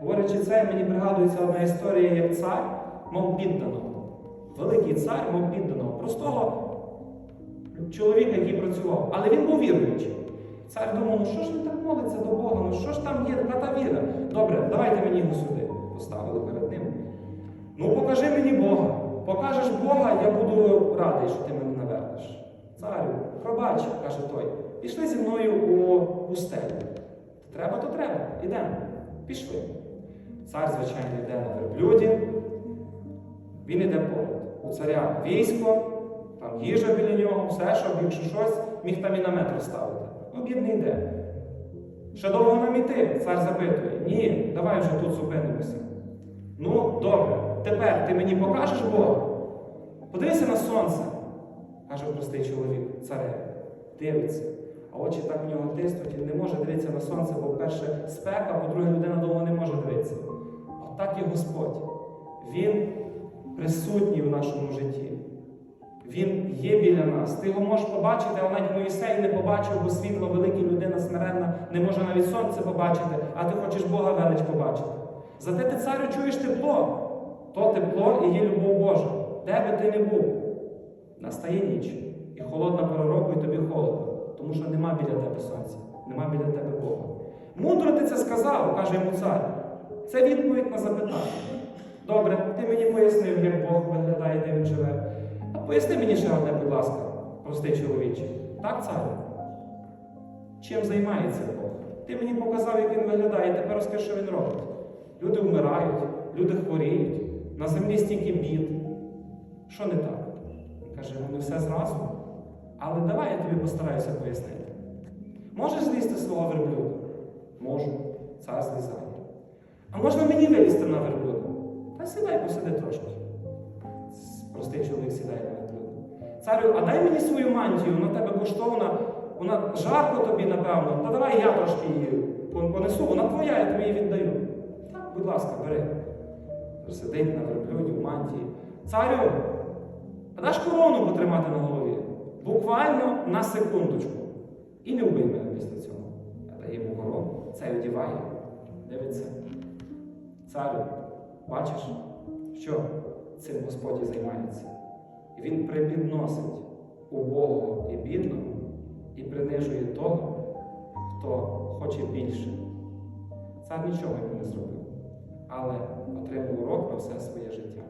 Говорячи це, мені пригадується одна історія, як цар мав підданого. Великий цар мав підданого, простого чоловіка, який працював. Але він був віруючий. Цар думав, ну що ж він так молиться до Бога? Ну що ж там є така та віра? Добре, давайте мені його сюди. Поставили перед ним. Ну покажи мені Бога. Покажеш Бога, я буду радий, що ти мене навернеш. Царю, пробач, каже той. Пішли зі мною у пустелю. Треба, то треба. Ідемо. Пішли. Цар, звичайно, йде на верблюді. Він йде поряд. У царя військо, там їжа біля нього, все, щоб якщо щось, міг там і на метр ставити. Ну, бідний йде. Ще довго нам іти? Цар запитує. Ні, давай вже тут зупинимося. Ну, добре, тепер ти мені покажеш Бога? Подивися на сонце, каже простий чоловік, царе. Дивиться. А очі так у нього тиснуть, він не може дивитися на сонце, бо перше спека, по-друге, людина довго не може дивитися. Отак і Господь. Він присутній в нашому житті. Він є біля нас. Ти його можеш побачити, але навіть Моїсей не побачив, бо світло велика людина смиренна не може навіть сонце побачити, а ти хочеш Бога велич побачити. Зате ти царю чуєш тепло. То тепло і є любов Божа. Де би ти не був, настає ніч. І холодна пора і тобі холодно, що нема біля тебе сонця, нема біля тебе Бога. Мудро ти це сказав, каже йому цар. Це відповідь на запитання. Добре, ти мені пояснив, як Бог виглядає, де він живе. А поясни мені ще одне, будь ласка, простий чоловіче. Так, царю? Чим займається Бог? Ти мені показав, як він виглядає, тепер розкажи, що він робить. Люди вмирають, люди хворіють, на землі стільки бід. Що не так? Каже, ну все зразу. Але давай я тобі постараюся пояснити. Можеш злізти з свого верблюда? Можу. Цар злізає. А можна мені вилізти на верблюда? Та сідай, посиди трошки. Простий чоловік сідає на верблюда. Царю, а дай мені свою мантію, вона тебе коштовна, вона жарко тобі, напевно. Та давай я трошки її понесу, вона твоя, я тобі її віддаю. Так, будь ласка, бери. Сидить на верблюді в мантії. Царю, а даш корону потримати на голові? Буквально на секундочку. І не вбий мене після цього. Я даю йому корону, цей одіває, дивиться. Царю, бачиш, що цим Господь займається? І він припідносить убогого і бідного і принижує того, хто хоче більше. Цар нічого йому не зробив, але отримав урок на все своє життя.